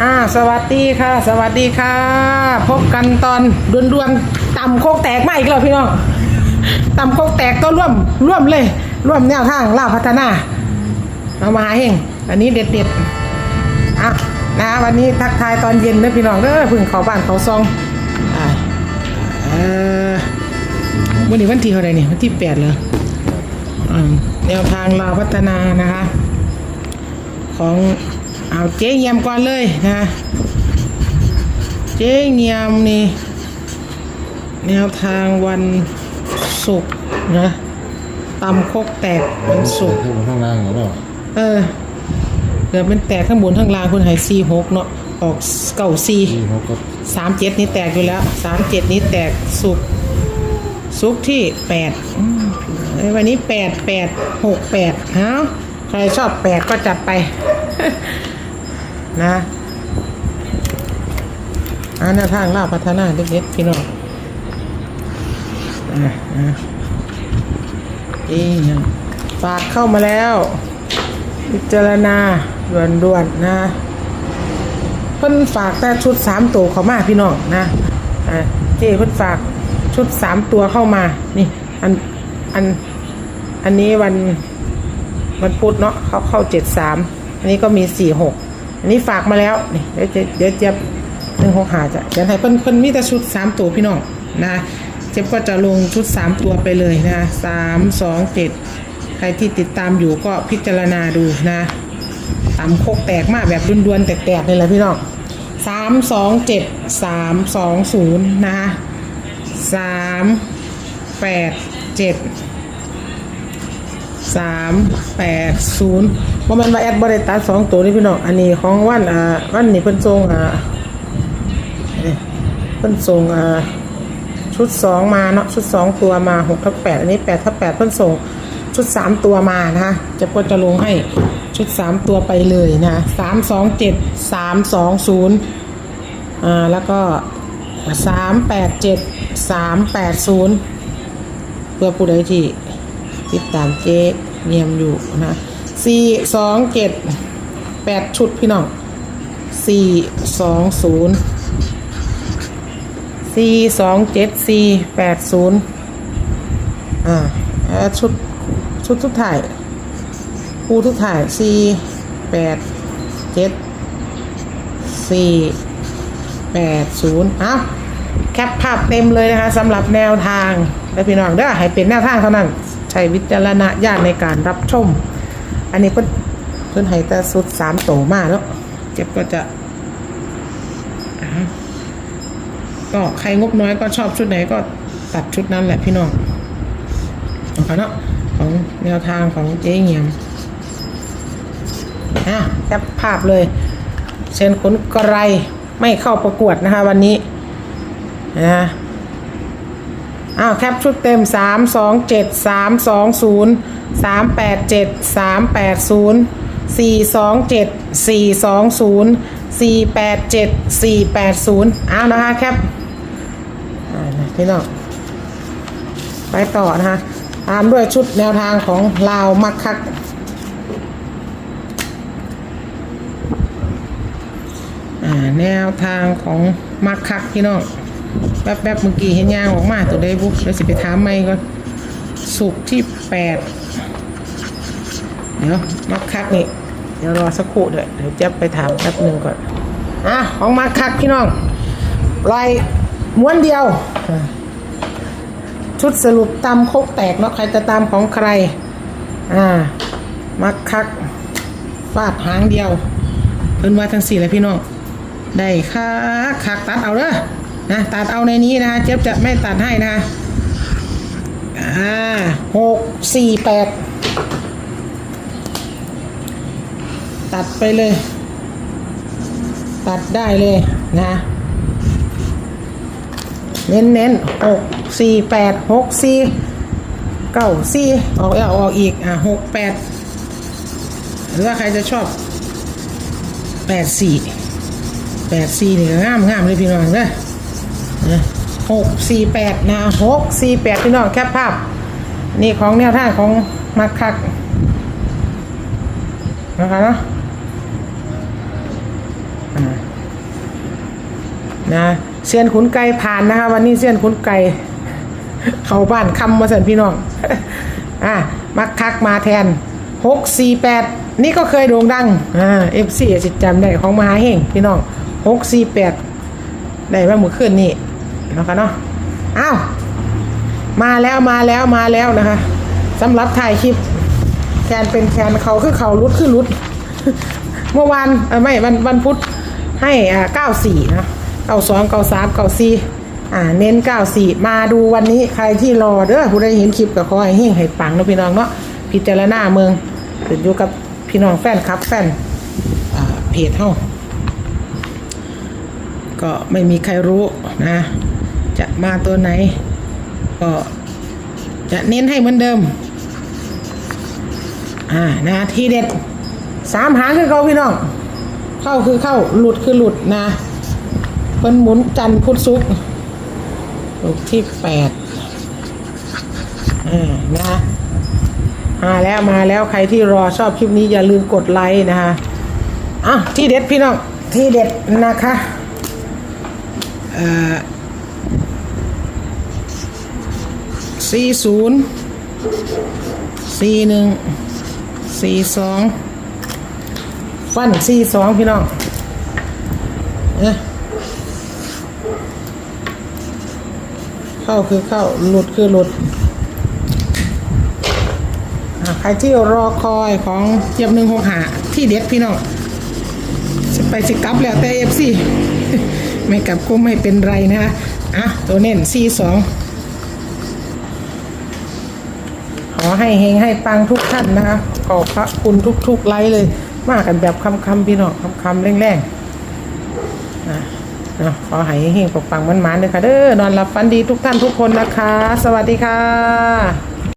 อ่าสวัสดีค่ะ สวัสดีค่ะ พบกันตอนด่วนๆต่ำโคกแตกมาอีกแล้วพี่น้องต่ำโคกแตกก็ร่วมร่วมเลยร่วมแนวทางล่าพัฒนาเอามาหาเฮงอันนี้เด็ดๆอะนะวันนี้ทักทายตอนเย็นนะพี่น้องเด้อพึ่งเขาบ้านเขาซองอ่าเออวันนี้วันที่เท่าไหร่เนี่ยวันที่แปดเหรออ่าแนวทางลาวพัฒนานะคะ ของ เอาเจ๊เงียมก่อนเลยนะ เจ๊เงียมนี่ แนวทางวันศุกร์นะตำโคกแตกวันศุกร์ข้างบนข้างล่างเหรอเปล่าเออเกือบเป็นแตกข้างบนข้างล่างคุณหายซีหกเนาะออกเก่าซีที่เขาก็สามเจ็ดนี่แตกอยู่แล้วสามเจ็ดนี่แตกสุกร์สุกร์ที่แปดอืมเอ้ยวันนี้แปดแปดหกแปดฮะใครชอบแปดก็จัดไป นะอันแนทางล่าพัฒนาเด็กๆพี่น้องอะอะอีนะฝากเข้ามาแล้ว พิจารณาด่วนๆนะเพิ่นฝากแต่ชุดสามตัวเข้ามาพี่น้องนะอ่าเจ้เพิ่นฝากชุดสามตัวเข้ามา นี่ อัน อัน อันนี้วัน วันพุธเนาะเขาเข้าเจ็ดสาม อันนี้ก็มีสี่หก นนี้ฝากมาแล้วนี่เดี๋ยวเจเดี๋ยวเจ็บหนึ่งหกหาจะเดี๋ยวให้เพิ่นเพิ่นมีแต่ชุดสามตัวพี่น้องนะเจ็บก็จะลงชุดสามตัวไปเลยนะสามสองเจ็ดใครที่ติดตามอยู่ก็พิจารณาดูนะตำโคกแตกมากแบบดวนๆแตกๆนี่แหละพี่น้องสามสองเจ็ดสามสองศูนย์นะคะสามแปดเจ็ดสามแปดศูนย์ ว่ามันมาแอดบริตัดสองตัวนี่พี่น้อง อันนี้ของวันอ่าวันนี้เพิ่นทรงอ่าเอ๊ะพิ่นทรงอ่าชุดสองมาเนาะชุดสองตัวมาหกทับแปดอันนี้แปดทับแปดเพิ่นส่งชุดสามตัวมานะคะจะก็จะลงให้ชุดสามตัวไปเลยนะสามสองเจ็ดสามสองศูนย์อ่าแล้วก็สามแปดเจ็ดสามแปดศูนย์เพื่อผู้ใดที่ติดตามเจ๊เนียมอยู่นะ สี่สองเจ็ดแปดชุดพี่น้องสี่สองศูนย์สี่สองเจ็ดสี่แปดศูนย์อ่าชุดชุดทุกถ่ายคู่ทุกถ่ายสี่แปดเจ็ดสี่แปดศูนย์อ้าวแคปภาพเต็มเลยนะคะสำหรับแนวทางและพี่น้องเด้อให้เป็นแนวทางเท่านั้น ใช้วิจารณญาณในการรับชม อันนี้เพิ่นเพิ่นให้แต่สุดสามโตมากแล้วเจ็บก็จะก็ใครงบน้อยก็ชอบชุดไหนก็ตัดชุดนั้นแหละพี่น้องของเนาะของแนวทางของเจ๊เงียมอะแคปภาพเลย เชิญขนกระไรไม่เข้าประกวดนะคะวันนี้นะ อ้าวแคปชุดเต็ม 3 2 7 3 2 0 3 8 7 3 8 0 4 2 7 4 2 0 4 8 7 4 8 0อ้าวนะคะแคปพี่น้องไปต่อนะคะตามด้วยชุดแนวทางของลาวมักคักแนวทางของมักคักพี่น้อง แป๊บๆเมื่อกี้เห็นยางออกมาตัวได้บุ๊กแล้วสิไปถามไม่ก่อนสุกที่แปดเดี๋ยวมักคักนี่เดี๋ยวรอสักครู่เดี๋ยวเดี๋ยวจะไปถามแป๊บหนึ่งก่อนอะของมักคักพี่น้องลายม้วนเดียว ชุดสรุปตำโคกแตกเนาะใครจะตามของใคร อ่า มักคักฟาดหางเดียว เพิ่นว่าทั้งสี่เลยพี่น้อง ได้คักคักตัดเอาเด้อ นะตัดเอาในนี้นะเจ๊บจะไม่ตัดให้นะอ่าหกสี่แปดตัดไปเลย ตัดได้เลยนะเน้นเน้นหกสี่แปดหกสี่เก้าสี่ออกแล้วออกอีกอะหกแปดหรือว่าใครจะชอบแปดสี่แปดสี่นี่ก็งามงามเลยพี่น้องเด้อนะ หกสี่แปดนะหกสี่แปดพี่น้องแคปภาพ นี่ของแนวทางของมักคักนะคะเนาะนะเซียนขุนไก่ผ่านนะคะ วันนี้เซียนขุนไก่เข้าบ้านคำมาเสันพี่น้องอะมักคักมาแทนหกสี่แปดนี่ก็เคยโด่งดังอ่าเอฟซีจิตจำได้ของมหาเฮงพี่น้องหกสี่แปด ได้มาเมื่อคืนนี่นะคะเนาะอ้าวมาแล้วมาแล้วมาแล้วนะคะสำหรับถ่ายคลิปแคนเป็นแคนเขาคือเขารุดคือรุด เมื่อวานไม่วันวันพุธให้อ่าเก้าสี่นะเก้าสองเก้าสามเก้าสี่อ่าเน้นเก้าสี่มาดูวันนี้ใครที่รอเด้อผู้ใดเห็นคลิปก็ขอให้เฮงให้ปังเนาะพี่น้องเนาะพิจารณาเมืองขึ้นอยู่กับพี่น้องแฟนครับแฟนอ่าเพจเฮา ก็ไม่มีใครรู้นะ จะมาตัวไหน ก็จะเน้นให้เหมือนเดิม อ่านะทีเด็ดสามหางคือเขาพี่น้อง เข้าคือเข้าหลุดคือหลุดนะเพิ่นหมุนจันพุทธซุกลูกที่แปดอ่านะมาแล้วมาแล้วใครที่รอชอบคลิปนี้อย่าลืมกดไลค์นะคะอะที่เด็ดพี่น้องที่เด็ดนะคะ สี่ศูนย์สี่หนึ่งสี่สองฟันสี่สองพี่น้องเอ๊ะเข้าคือเข้า หลุดคือหลุดใครที่รอคอยของเจ็บหนึ่งหกหาที่เด็ดพี่น้องจะไปสิกลับแล้วแต่เอฟซี ไม่กลับก็ไม่เป็นไรนะฮะอะตัวเน้นสี่สองขอให้เฮงให้ปังทุกท่านนะคะขอบพระคุณทุกๆไลฟ์เลย มากันแบบคำคำพี่น้องคำคำๆแรงๆนะนะขอให้เฮงปังมันๆเลยค่ะเด้อนอนหลับฝันดีทุกท่านทุกคนนะคะ สวัสดีค่ะ